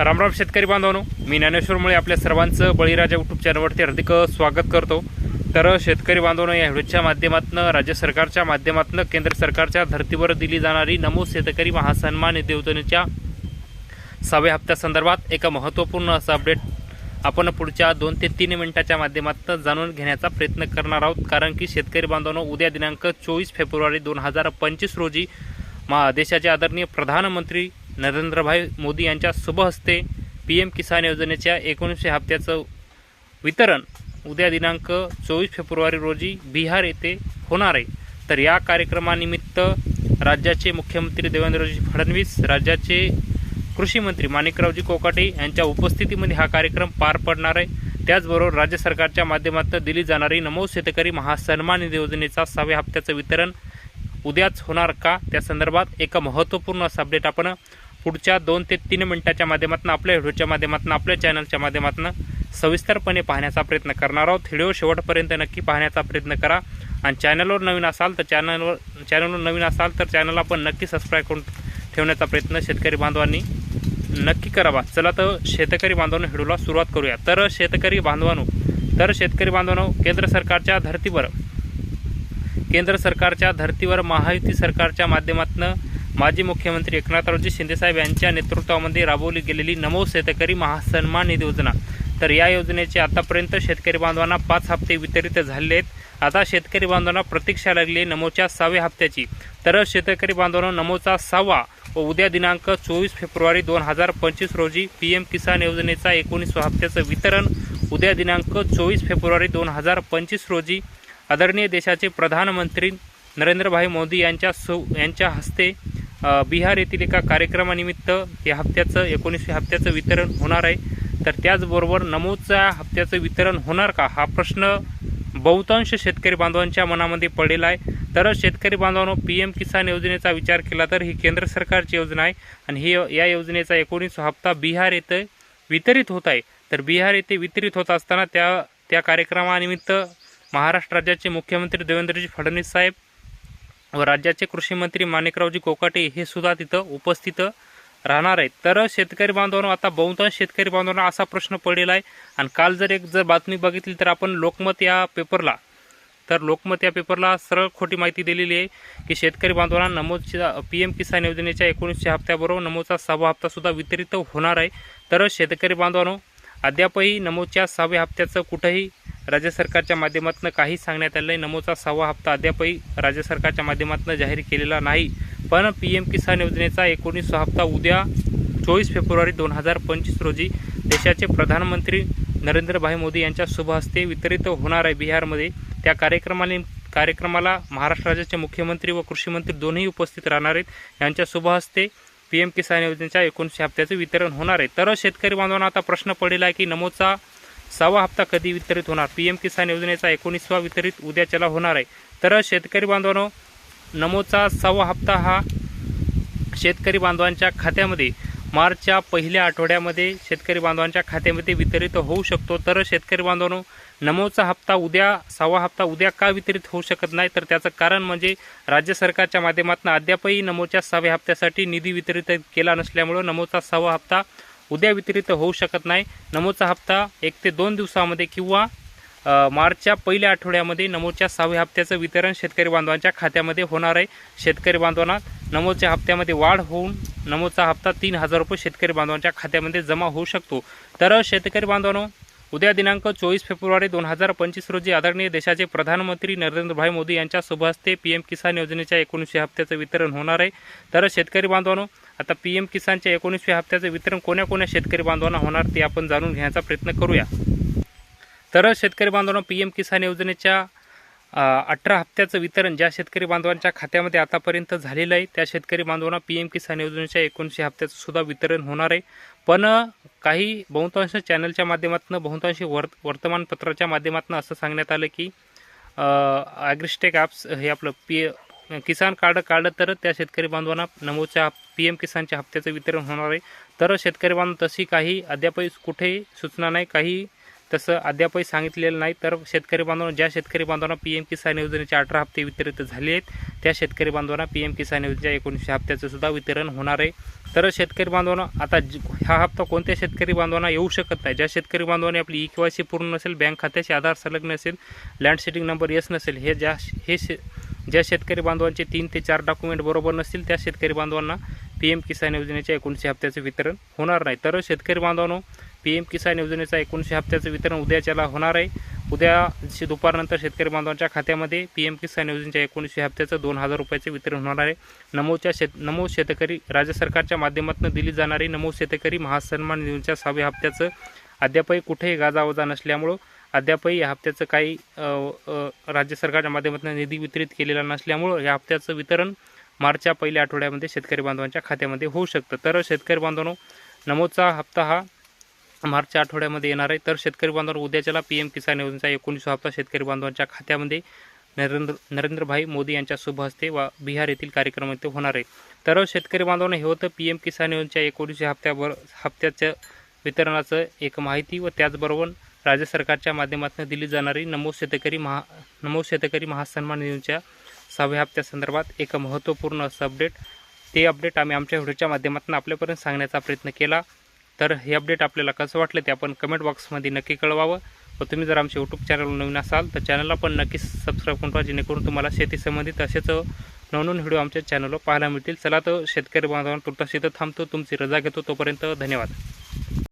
रामराम शेतकरी बांधवांनो मी ज्ञानेश्वरमुळे आपल्या सर्वांचं बळीराजा यूट्यूब चॅनलवरती हार्दिक स्वागत करतो. तर शेतकरी बांधवांनो या व्हिडिओच्या माध्यमातून राज्य सरकारच्या माध्यमातून केंद्र सरकारच्या धर्तीवर दिली जाणारी नमो शेतकरी महासन्मान योजनेच्या सहाव्या हप्त्यासंदर्भात एक महत्त्वपूर्ण असं अपडेट आपण पुढच्या दोन ते तीन मिनिटाच्या माध्यमातून जाणून घेण्याचा प्रयत्न करणार आहोत. कारण की शेतकरी बांधवांनो उद्या दिनांक चोवीस फेब्रुवारी दोन हजार पंचवीस रोजी मा देशाचे आदरणीय प्रधानमंत्री नरेंद्रभाई मोदी यांच्या शुभहस्ते पी एम किसान योजनेच्या एकोणीसशे हप्त्याचं वितरण उद्या दिनांक चोवीस फेब्रुवारी रोजी बिहार येथे होणार आहे. तर या कार्यक्रमानिमित्त राज्याचे मुख्यमंत्री देवेंद्रजी फडणवीस राज्याचे कृषी मंत्री माणिकरावजी कोकाटे यांच्या उपस्थितीमध्ये हा कार्यक्रम पार पडणार आहे. त्याचबरोबर राज्य सरकारच्या माध्यमातून दिली जाणारी नमो शेतकरी महासन्मान निधी योजनेचा सहाव्या हप्त्याचं वितरण उद्याच होणार का? त्या संदर्भात एक महत्त्वपूर्ण असं अपडेट आपण पुढच्या दोन ते तीन मिनिटाच्या माध्यमातून आपल्या व्हिडिओच्या माध्यमातून आपल्या चॅनलच्या माध्यमातून सविस्तरपणे पाहण्याचा प्रयत्न करणार आहोत. व्हिडिओ शेवटपर्यंत नक्की पाहण्याचा प्रयत्न करा. आणि चॅनलवर नवीन असाल तर चॅनलवर चॅनलवर नवीन असाल तर चॅनलला पण नक्की सबस्क्राईब करून ठेवण्याचा प्रयत्न शेतकरी बांधवांनी नक्की करावा चला तर शेतकरी बांधवांनो व्हिडिओला सुरुवात करूया. तर शेतकरी बांधवांनो तर शेतकरी बांधवांनो केंद्र सरकारच्या धर्तीवर केंद्र सरकारच्या धर्तीवर महायुती सरकारच्या माध्यमातून माजी मुख्यमंत्री एकनाथरावजी शिंदेसाहेब यांच्या नेतृत्वामध्ये राबवली गेलेली नमो शेतकरी महासन्मान निधी योजना. तर या योजनेचे आतापर्यंत शेतकरी बांधवांना पाच हप्ते वितरित झाले आहेत. आता शेतकरी बांधवांना प्रतीक्षा लागली आहे नमोच्या सहाव्या हप्त्याची. तर शेतकरी बांधवांना नमोचा सहावा व उद्या दिनांक चोवीस फेब्रुवारी दोन हजार पंचवीस रोजी पी एम किसान योजनेचा एकोणीसवा हप्त्याचं वितरण उद्या दिनांक चोवीस फेब्रुवारी दोन हजार पंचवीस रोजी आदरणीय देशाचे प्रधानमंत्री नरेंद्रभाई मोदी यांच्या सु यांच्या हस्ते बिहार येथील एका कार्यक्रमानिमित्त या हप्त्याचं एकोणीसव्या हप्त्याचं वितरण होणार आहे. तर त्याचबरोबर नमोच्या हप्त्याचं वितरण होणार का? हा प्रश्न बहुतांश शेतकरी बांधवांच्या मनामध्ये पडलेला आहे. तर शेतकरी बांधवांनो पी एम किसान योजनेचा विचार केला तर ही केंद्र सरकारची योजना आहे आणि ही या योजनेचा एकोणीस हप्ता बिहार येथे वितरित होत आहे. तर बिहार येथे वितरित होत असताना त्या त्या कार्यक्रमानिमित्त महाराष्ट्र राज्याचे मुख्यमंत्री देवेंद्रजी फडणवीस साहेब व राज्याचे कृषीमंत्री माणिकरावजी कोकाटे हे सुद्धा तिथं उपस्थित राहणार आहेत. तर शेतकरी बांधवांना आता बहुतांश शेतकरी बांधवांना असा प्रश्न पडलेला आहे. आणि काल जर एक जर बातमी बघितली तर आपण लोकमत या पेपरला तर लोकमत या पेपरला सरळ खोटी माहिती दिलेली आहे की शेतकरी बांधवांना नमोच्या पी एम किसान योजनेच्या एकोणीसशे हप्त्याबरोबर नमोचा सहावा हप्तासुद्धा वितरित होणार आहे. तर शेतकरी बांधवांनो अद्यापही नमोदच्या सहाव्या हप्त्याचं कुठंही राज्य सरकारच्या माध्यमातून काही सांगण्यात आलं नाही. नमोचा सहावा हप्ता अद्यापही राज्य सरकारच्या माध्यमातून जाहीर केलेला नाही. पण पी एम किसान योजनेचा एकोणीसवा हप्ता उद्या चोवीस फेब्रुवारी दोन हजार पंचवीस रोजी देशाचे प्रधानमंत्री नरेंद्रभाई मोदी यांच्या शुभ हस्ते वितरित होणार आहे. बिहारमध्ये त्या कार्यक्रमाने कार्यक्रमाला महाराष्ट्र राज्याचे मुख्यमंत्री व कृषी मंत्री दोन्ही उपस्थित राहणार आहेत. यांच्या शुभ हस्ते पी एम किसान योजनेच्या एकोणीसशे हप्त्याचं वितरण होणार आहे. तर शेतकरी बांधवांना आता प्रश्न पडलेला आहे की नमोचा सहावा हप्ता कधी वितरित होणार? पी एम किसान योजनेचा एकोणीसवा वितरित उद्याच्याला होणार आहे. तर शेतकरी बांधवांनो नमोचा सहावा हप्ता हा शेतकरी बांधवांच्या खात्यामध्ये मार्चच्या पहिल्या आठवड्यामध्ये शेतकरी बांधवांच्या खात्यामध्ये वितरित होऊ शकतो. तर शेतकरी बांधवांनो नमोचा हप्ता उद्या सहावा हप्ता उद्या का वितरित होऊ शकत नाही? तर त्याचं कारण म्हणजे राज्य सरकारच्या माध्यमातून अद्यापही नमोच्या सहाव्या हप्त्यासाठी निधी वितरित केला नसल्यामुळं नमोचा सहावा हप्ता उद्या वितरित होऊ शकत नाही. नमोचा हप्ता एक ते दोन दिवसामध्ये किंवा मार्चच्या पहिल्या आठवड्यामध्ये नमोच्या सहाव्या हप्त्याचं वितरण शेतकरी बांधवांच्या खात्यामध्ये होणार आहे. शेतकरी बांधवांना नमोच्या हप्त्यामध्ये वाढ होऊन नमोचा हप्ता तीन हजार रुपये शेतकरी बांधवांच्या खात्यामध्ये जमा होऊ शकतो. तर शेतकरी बांधवांनो उद्या दिनांक चोवीस फेब्रुवारी दोन हजार पंचवीस रोजी आदरणीय देशाचे प्रधानमंत्री नरेंद्रभाई मोदी यांच्या शुभ हस्ते पी एम किसान योजनेच्या एकोणीसशे हप्त्याचं वितरण होणार आहे. तर शेतकरी बांधवांनो आता पी एम किसानच्या एकोणीसव्या हप्त्याचं वितरण कोण्या कोण्या शेतकरी बांधवांना होणार ते आपण जाणून घेण्याचा प्रयत्न करूया. तर शेतकरी बांधवांना पी एम किसान योजनेच्या अठरा हप्त्याचं वितरण ज्या शेतकरी बांधवांच्या खात्यामध्ये आतापर्यंत झालेलं आहे त्या शेतकरी बांधवांना पी एम किसान योजनेच्या एकोणीसशे हप्त्याचं सुद्धा वितरण होणार आहे. पण काही बहुतांश चॅनलच्या माध्यमातून बहुतांशी वर्त वर्तमानपत्राच्या माध्यमातून असं सांगण्यात आलं की ॲग्रिस्टेक ॲप्स हे आपलं पी किसान कार्ड काढलं तर त्या शेतकरी बांधवांना नमोच्या पी एम किसानच्या हप्त्याचं वितरण होणार आहे. तर शेतकरी बांधव तशी काही अद्यापही कुठेही सूचना नाही काही तसं अद्यापही सांगितलेलं नाही. तर शेतकरी बांधवांना ज्या शेतकरी बांधवांना पी एम किसान योजनेचे अठरा हप्ते वितरित झाले आहेत त्या शेतकरी बांधवांना पी एम किसान योजनेच्या एकोणीसशे हप्त्याचं सुद्धा वितरण होणार आहे. तर शेतकरी बांधवांना आता हा हप्ता कोणत्या शेतकरी बांधवांना येऊ शकत नाही? ज्या शेतकरी बांधवांनी आपली ई के पूर्ण नसेल बँक खात्याशी आधार संलग्न नसेल लँड सेटिंग नंबर येस नसेल हे ज्या हे शे ज्या शेतकरी बांधवांचे तीन ते चार डॉक्युमेंट बरोबर नसतील त्या शेतकरी बांधवांना पी एम किसान योजनेच्या एकोणीसशे हप्त्याचं वितरण होणार नाही. तर शेतकरी बांधवांनो पी एम किसान योजनेचा एकोणीसशे हप्त्याचं वितरण उद्याच्याला होणार आहे. उद्या दुपारनंतर शेतकरी बांधवांच्या खात्यामध्ये पी एम किसान योजनेच्या एकोणीसशे हप्त्याचं दोन हजार रुपयाचे वितरण होणार आहे. नमोच्या शेत नमो शेतकरी राज्य सरकारच्या माध्यमातून दिली जाणारी नमो शेतकरी महासन्मान निधीच्या सहाव्या हप्त्याचं अद्यापही कुठेही गाजावाजा नसल्यामुळं अद्यापही या हप्त्याचं काही राज्य सरकारच्या माध्यमातून निधी वितरित केलेला नसल्यामुळं या हप्त्याचं वितरण मार्चच्या पहिल्या आठवड्यामध्ये शेतकरी बांधवांच्या खात्यामध्ये होऊ शकतं. तर शेतकरी बांधवांनो नमोचा हप्ता हा मार्चच्या आठवड्यामध्ये येणार आहे. तर शेतकरी बांधवांनो उद्याच्याला पी एम किसान योजनेचा एकोणीस हप्ता शेतकरी बांधवांच्या खात्यामध्ये नरेंद्र नरेंद्रभाई मोदी यांच्या शुभ हस्ते वा बिहार येथील कार्यक्रम इथे होणार आहे. तर शेतकरी बांधवांना हे होतं पी एम किसान योजनेच्या एकोणीसशे हप्त्यावर हप्त्याचं वितरणाचं एक माहिती व त्याचबरोबर राज्य सरकारच्या माध्यमातून दिली जाणारी नमो शेतकरी महा नमो शेतकरी महासन्मान योजनेच्या सहाव्या हप्त्यासंदर्भात एक महत्त्वपूर्ण असं अपडेट ते अपडेट आम्ही आमच्या व्हिडिओच्या माध्यमातून आपल्यापर्यंत सांगण्याचा प्रयत्न केला. तर हे अपडेट आपल्याला कसं वाटलं ते आपण कमेंट बॉक्समध्ये नक्की कळवावं. व तुम्ही जर आमच्या यूट्यूब चॅनल नवीन असाल तर चॅनलला पण नक्कीच सबस्क्राईब करून पाहिजे जेणेकरून तुम्हाला शेती संबंधित असेच नवनवीन व्हिडिओ आमच्या चॅनलवर पाहायला मिळतील. चला तर शेतकरी बांधवांना तुर्तास इथं थांबतो तुमची रजा घेतो. तोपर्यंत धन्यवाद.